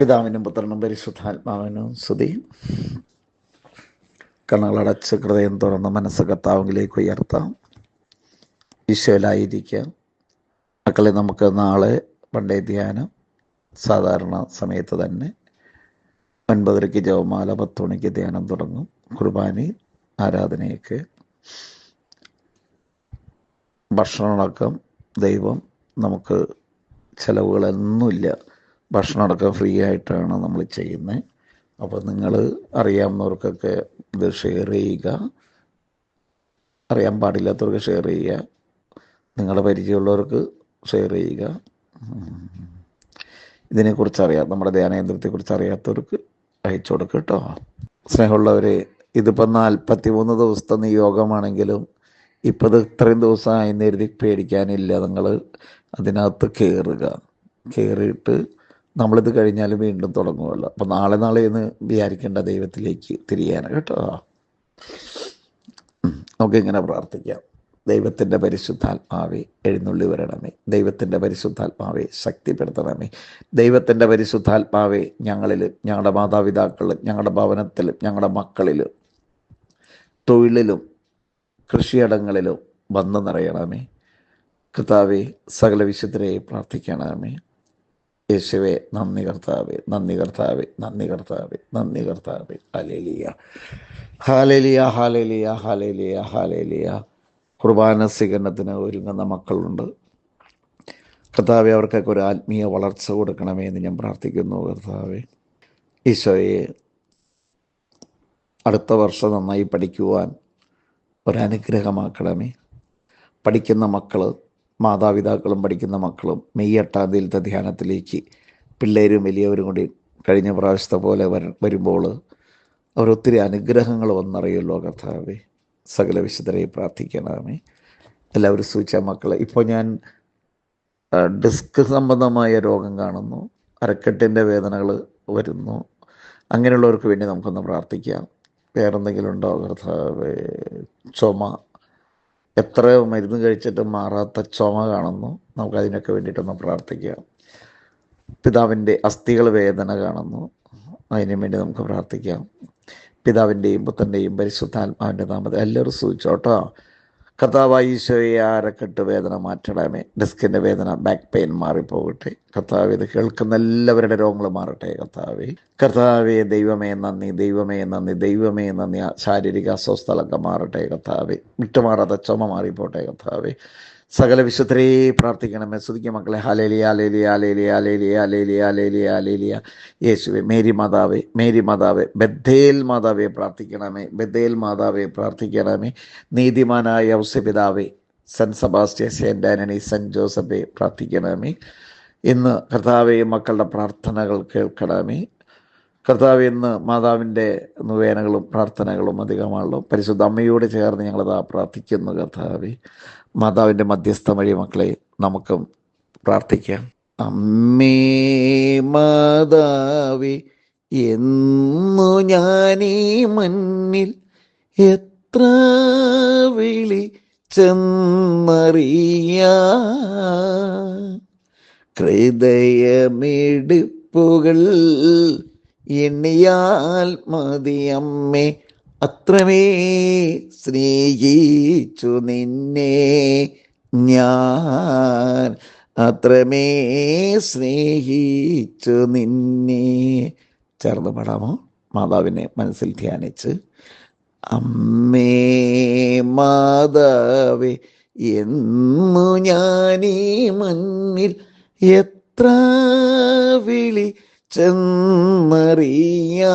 പിതാവിനും പുത്രനും പരിശുദ്ധാത്മാവിനും സ്തുതി. കണ്ണുകളടച്ച് ഹൃദയം തുറന്ന് മനസ്സ് കർത്താവിലേക്ക് ഉയർത്താം. ഈശോയിലായിരിക്കാം. മക്കളെ നമുക്ക് നാളെ പണ്ടേ ധ്യാനം. സാധാരണ സമയത്ത് തന്നെ ഒൻപതരയ്ക്ക് ജവമാല പത്ത് മണിക്ക് ധ്യാനം തുടങ്ങും. കുർബാനി ആരാധനയൊക്കെ. ഭക്ഷണമടക്കം ദൈവം നമുക്ക് ചിലവുകളൊന്നുമില്ല. ഭക്ഷണമടക്കം ഫ്രീ ആയിട്ടാണ് നമ്മൾ ചെയ്യുന്നത് അപ്പോൾ നിങ്ങൾ അറിയാവുന്നവർക്കൊക്കെ ഇത് ഷെയർ ചെയ്യുക. അറിയാൻ പാടില്ലാത്തവർക്ക് ഷെയർ ചെയ്യുക. നിങ്ങളുടെ പരിചയമുള്ളവർക്ക് ഷെയർ ചെയ്യുക. ഇതിനെക്കുറിച്ച് അറിയാം നമ്മുടെ ധ്യാനകേന്ദ്രത്തെക്കുറിച്ച് അറിയാത്തവർക്ക് അയച്ചു കൊടുക്കുക കേട്ടോ. സ്നേഹമുള്ളവരെ ഇതിപ്പോൾ നാൽപ്പത്തി മൂന്ന് ദിവസത്തെ നിയോഗമാണെങ്കിലും ഇപ്പോൾ ഇത് ഇത്രയും ദിവസമായി എഴുതി പേടിക്കാനില്ല. നിങ്ങൾ അതിനകത്ത് കയറുക കയറിയിട്ട് നമ്മളിത് കഴിഞ്ഞാൽ വീണ്ടും തുടങ്ങുമല്ലോ അപ്പോൾ നാളെ നാളെ എന്ന് വിചാരിക്കേണ്ട ദൈവത്തിലേക്ക് തിരിയാൻ കേട്ടോ. നമുക്ക് ഇങ്ങനെ പ്രാർത്ഥിക്കാം. ദൈവത്തിന്റെ പരിശുദ്ധാത്മാവെ എഴുന്നള്ളി വരണമേ. ദൈവത്തിന്റെ പരിശുദ്ധാത്മാവെ ശക്തിപ്പെടുത്തണമേ. ദൈവത്തിന്റെ പരിശുദ്ധാത്മാവെ ഞങ്ങളിലും ഞങ്ങളുടെ മാതാപിതാക്കളിലും ഞങ്ങളുടെ ഭവനത്തിലും ഞങ്ങളുടെ മക്കളിലും തൊഴിലിലും കൃഷിയിടങ്ങളിലും വന്നു നിറയണമേ. കർത്താവെ സകല വിശുദ്ധരെ പ്രാർത്ഥിക്കണമേ. യേശുവെ നന്ദി കർത്താവെ നന്ദി കർത്താവെ നന്ദി കർത്താവെ നന്ദി കർത്താവെ. ഹാലേലിയ ഹാലേലിയ ഹാലേലിയ ഹാലേലിയ ഹാലേലിയ കുർബാന സ്വീകരണത്തിന് ഒരുങ്ങുന്ന മക്കളുണ്ട്. കർത്താവെ അവർക്കൊക്കെ ഒരു ആത്മീയ വളർച്ച കൊടുക്കണമേ എന്ന് ഞാൻ പ്രാർത്ഥിക്കുന്നു കർത്താവെ. ഈശോയെ അടുത്ത വർഷം നന്നായി പഠിക്കുവാൻ ഒരനുഗ്രഹമാക്കണമേ. പഠിക്കുന്ന മക്കൾ മാതാപിതാക്കളും പഠിക്കുന്ന മക്കളും മെയ് എട്ടാം തീയതിയിലത്തെ ധ്യാനത്തിലേക്ക് പിള്ളേരും വലിയവരും കൂടി കഴിഞ്ഞ പ്രാവശ്യത്തെ പോലെ വര വരുമ്പോൾ അവരൊത്തിരി അനുഗ്രഹങ്ങൾ വന്നറിയുമല്ലോ കർത്താവെ. സകല വിശുദ്ധരെ പ്രാർത്ഥിക്കണമേ. എല്ലാവരും സൂചിച്ച മക്കളെ ഇപ്പോൾ ഞാൻ ഡിസ്ക് സംബന്ധമായ രോഗം കാണുന്നു അരക്കെട്ടിന്റെ വേദനകൾ വരുന്നു. അങ്ങനെയുള്ളവർക്ക് വേണ്ടി നമുക്കൊന്ന് പ്രാർത്ഥിക്കാം. വേറെന്തെങ്കിലും ഉണ്ടോ കർത്താവ്? ചുമ എത്രയോ മരുന്ന് കഴിച്ചിട്ട് മാറാത്ത ചുമ കാണുന്നു. നമുക്കതിനൊക്കെ വേണ്ടിയിട്ടൊന്ന് പ്രാർത്ഥിക്കുക പിതാവിന്റെ അസ്ഥികൾ വേദന കാണുന്നു. അതിനു വേണ്ടി നമുക്ക് പ്രാർത്ഥിക്കാം. പിതാവിന്റെയും പുത്തന്റെയും പരിശുദ്ധാത്മാവിന്റെ നാമത്തെ എല്ലാവരും സൂചിച്ചോട്ടോ കർത്താവായി ഈശോയെ ആരക്കെട്ട് വേദന മാറ്റണമേ. ഡിസ്കിന്റെ വേദന ബാക്ക് പെയിൻ മാറിപ്പോകട്ടെ. കർത്താവ് ഇത് കേൾക്കുന്ന എല്ലാവരുടെ രോഗങ്ങൾ മാറട്ടെ കർത്താവെ. കർത്താവെ ദൈവമേ നന്ദി ദൈവമേ നന്ദി ദൈവമേ നന്ദി. ശാരീരിക അസ്വസ്ഥലൊക്കെ മാറട്ടെ കർത്താവെ. വിട്ടുമാറാത്ത ചുമ മാറിപ്പോട്ടെ കർത്താവെ. സകല വിശുദ്ധരെ പ്രാർത്ഥിക്കണമേ. സ്തുതിക്കുക മക്കളെ. ഹലേലിയ ഹാലേലിയ ഹാലേലിയ ഹാലേലിയ ഹാലേലിയ ഹാലേലിയ ഹാലേലിയ യേശുവെ മേരി മാതാവേ മേരി മാതാവേ ബദ്ദേൽ മാതാവെ പ്രാർത്ഥിക്കണമേ. ബദ്ദേൽ മാതാവെ പ്രാർത്ഥിക്കണമേ. നീതിമാനായ ഔസ്യപിതാവേ saint Sebastian saint Antony saint ജോസഫെ പ്രാർത്ഥിക്കണമേ. ഇന്ന് കർത്താവെ മക്കളുടെ പ്രാർത്ഥനകൾ കേൾക്കണമേ. കർത്താവ് ഇന്ന് മാതാവിന്റെ വേനകളും പ്രാർത്ഥനകളും അധികമാണല്ലോ. പരിശുദ്ധ അമ്മയോട് ചേർന്ന് ഞങ്ങളത് പ്രാർത്ഥിക്കുന്നു കർത്താവ്. മാതാവിന്റെ മധ്യസ്ഥ വഴി മക്കളെ നമുക്കും പ്രാർത്ഥിക്കാം. അമ്മേ മാതാവി എന്നു ഞാനീ മണ്ണിൽ എത്ര വിളി ചെന്നറിയ? ഹൃദയമെടുപ്പുകൾ എണ്ണിയാൽ മതിയമ്മേ അത്രമേ സ്നേഹിച്ചു നിന്നെ ഞാൻ. അത്രമേ സ്നേഹിച്ചു നിന്നെ. ചേർന്ന് പാടാമോ? മാതാവിനെ മനസ്സിൽ ധ്യാനിച്ച്. അമ്മേ മാതാവേ എന്നു ഞാനീ മണ്ണിൽ എത്ര വിളി ചെന്നറിയാ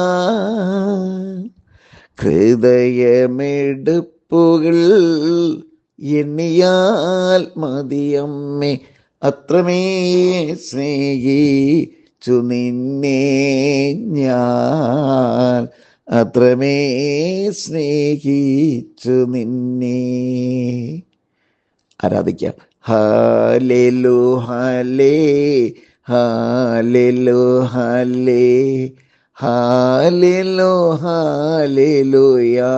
ഹൃദയമെടുപ്പുകൾ എണ്ണിയാൽ മതിയമ്മേ അത്രമേ സ്നേഹിച്ചു നിന്നെ ഞാൻ. അത്രമേ സ്നേഹിച്ചു നിന്നെ. ആരാധിക്കാം? ഹാലേലു ഹാലേ ഹാലേലു ഹാലേ ഹാലേലോ ഹാലേലുയാ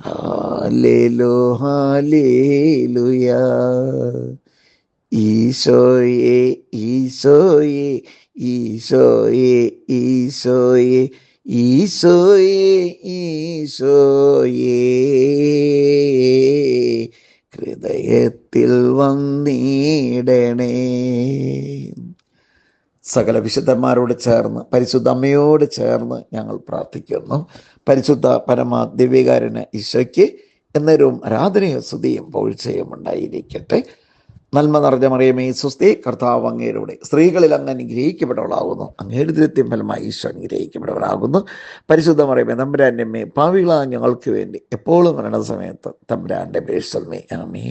ഹാലേലോ ഹാലേലുയാ ഈശോയെ ഈശോയെ ഈശോയെ ഈശോയെ ഈശോയെ ഈശോയെ ഹൃദയത്തിൽ വന്നിടണേ സകല വിശുദ്ധന്മാരോട് ചേർന്ന് പരിശുദ്ധ അമ്മയോട് ചേർന്ന് ഞങ്ങൾ പ്രാർത്ഥിക്കുന്നു. പരിശുദ്ധ പരമാ ദിവ്യകാരന് ഈശോയ്ക്ക് എന്നേരവും ആരാധനയും സ്തുതിയും പോഴ്ചയും ഉണ്ടായിരിക്കട്ടെ. നന്മ നിറഞ്ഞ മറിയമേ സുസ്തി കർത്താവ് അങ്ങേരുടെ സ്ത്രീകളിൽ അങ്ങ് അനുഗ്രഹിക്കപ്പെട്ടവളാകുന്നു. അങ്ങേരു ദൃത്യം ഫലമായി ഈശോ അനുഗ്രഹിക്കപ്പെട്ടവളാകുന്നു പരിശുദ്ധ മറിയമേ തമ്പുരാന്റെ അമ്മേ പാവികളാ ഞങ്ങൾക്ക് വേണ്ടി എപ്പോഴും മരണസമയത്ത് തമ്പുരാന്റെ പേഴ്സൽമേ അമ്മേ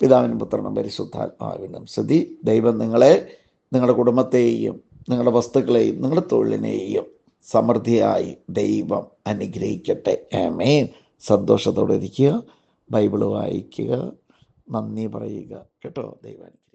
പിതാവിനും പുത്രനും പരിശുദ്ധാത്മാവിനും സ്ഥിതി. ദൈവം നിങ്ങളെ നിങ്ങളുടെ കുടുംബത്തെയും നിങ്ങളുടെ വസ്തുക്കളെയും നിങ്ങളുടെ തൊഴിലിനെയും സമൃദ്ധിയായി ദൈവം അനുഗ്രഹിക്കട്ടെ. ആമേൻ. സന്തോഷത്തോടെ ഇരിക്കുക. ബൈബിൾ വായിക്കുക. നന്ദി പറയുക. കേട്ടോ? ദൈവം